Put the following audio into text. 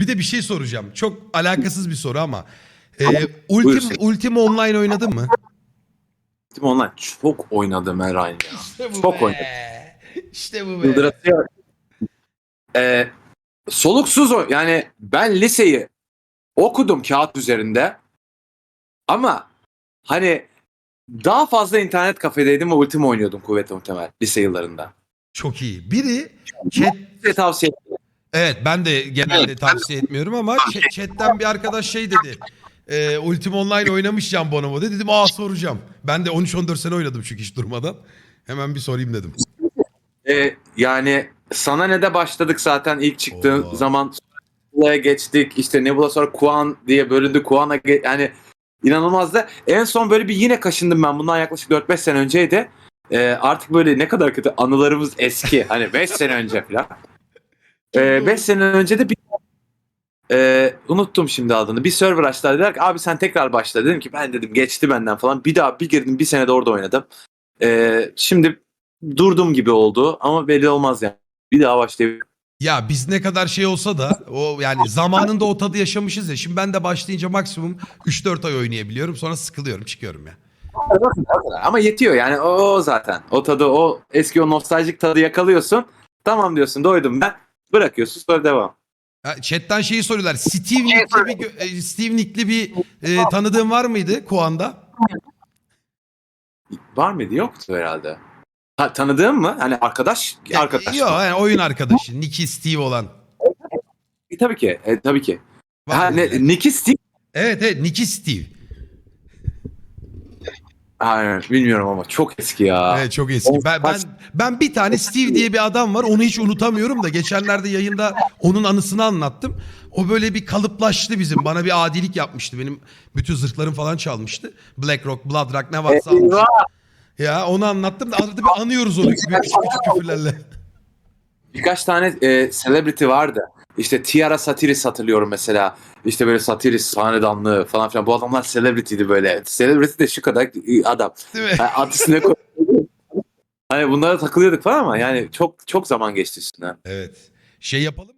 Bir de bir şey soracağım. Çok alakasız bir soru ama. Ee, Ultim. Ultima Online oynadın mı? Ultima Online çok oynadım ya. İşte bu Çok be. oynadım. İşte bu be. Yıldıratıyor. Ee, soluksuz o. Yani ben liseyi okudum kağıt üzerinde. Ama hani daha fazla internet kafedeydim ve Ultima oynuyordum kuvvetle muhtemel lise yıllarında. Çok iyi. Biri chat Size tavsiye ederim. Evet ben de genelde tavsiye etmiyorum ama ch- chatten bir arkadaş şey dedi. E, Ultima Online oynamış Can Bonomo dedi. Dedim aa soracağım. Ben de 13-14 sene oynadım çünkü hiç durmadan. Hemen bir sorayım dedim. Ee, yani sana ne de başladık zaten ilk çıktığı Oo. zaman Nebula'ya geçtik. İşte Nebula sonra Kuan diye bölündü. Kuan'a ge- yani inanılmazdı. En son böyle bir yine kaşındım ben. Bundan yaklaşık 4-5 sene önceydi. Ee, artık böyle ne kadar kötü anılarımız eski. Hani 5 sene önce falan. 5 sene önce de bir Ee, unuttum şimdi adını. Bir server açtılar dediler ki abi sen tekrar başla. Dedim ki ben dedim geçti benden falan. Bir daha bir girdim bir sene de orada oynadım. Ee, şimdi durdum gibi oldu ama belli olmaz yani. Bir daha başlayabilirim. Ya biz ne kadar şey olsa da o yani zamanında o tadı yaşamışız ya. Şimdi ben de başlayınca maksimum 3-4 ay oynayabiliyorum. Sonra sıkılıyorum çıkıyorum ya. Ama yetiyor yani o, o zaten. O tadı o eski o nostaljik tadı yakalıyorsun. Tamam diyorsun doydum ben. Bırakıyorsun sonra devam. Ha, chatten şeyi soruyorlar. Steve Nick'li bir, gö- e, Steve Nick'li bir e, tanıdığın var mıydı Kuan'da? Var mıydı? Yoktu herhalde. Ha, tanıdığın mı? Hani arkadaş? Ya, arkadaş. Yok yani oyun arkadaşı. Nicky Steve olan. E, tabii ki. E, tabii ki. Var Ha, mıydı? ne, Nicky Steve? Evet evet Nicky Steve. Aynen, bilmiyorum ama çok eski ya. Evet çok eski. Ben, ben, ben bir tane Steve diye bir adam var. Onu hiç unutamıyorum da. Geçenlerde yayında onun anısını anlattım. O böyle bir kalıplaştı bizim. Bana bir adilik yapmıştı. Benim bütün zırhlarım falan çalmıştı. BlackRock, Bloodrock ne varsa almış. Eyvah! Ya onu anlattım da arada bir anıyoruz onu. Küçük küçük küfürlerle. Birkaç tane e, celebrity vardı. İşte Tiara Satiris hatırlıyorum mesela. İşte böyle Satiris hanedanlığı falan filan. Bu adamlar celebrity'di böyle. Celebrity de şu kadar adam. Değil mi? Yani adı üstüne koy- Hani bunlara takılıyorduk falan ama yani çok çok zaman geçti üstüne. Evet. Şey yapalım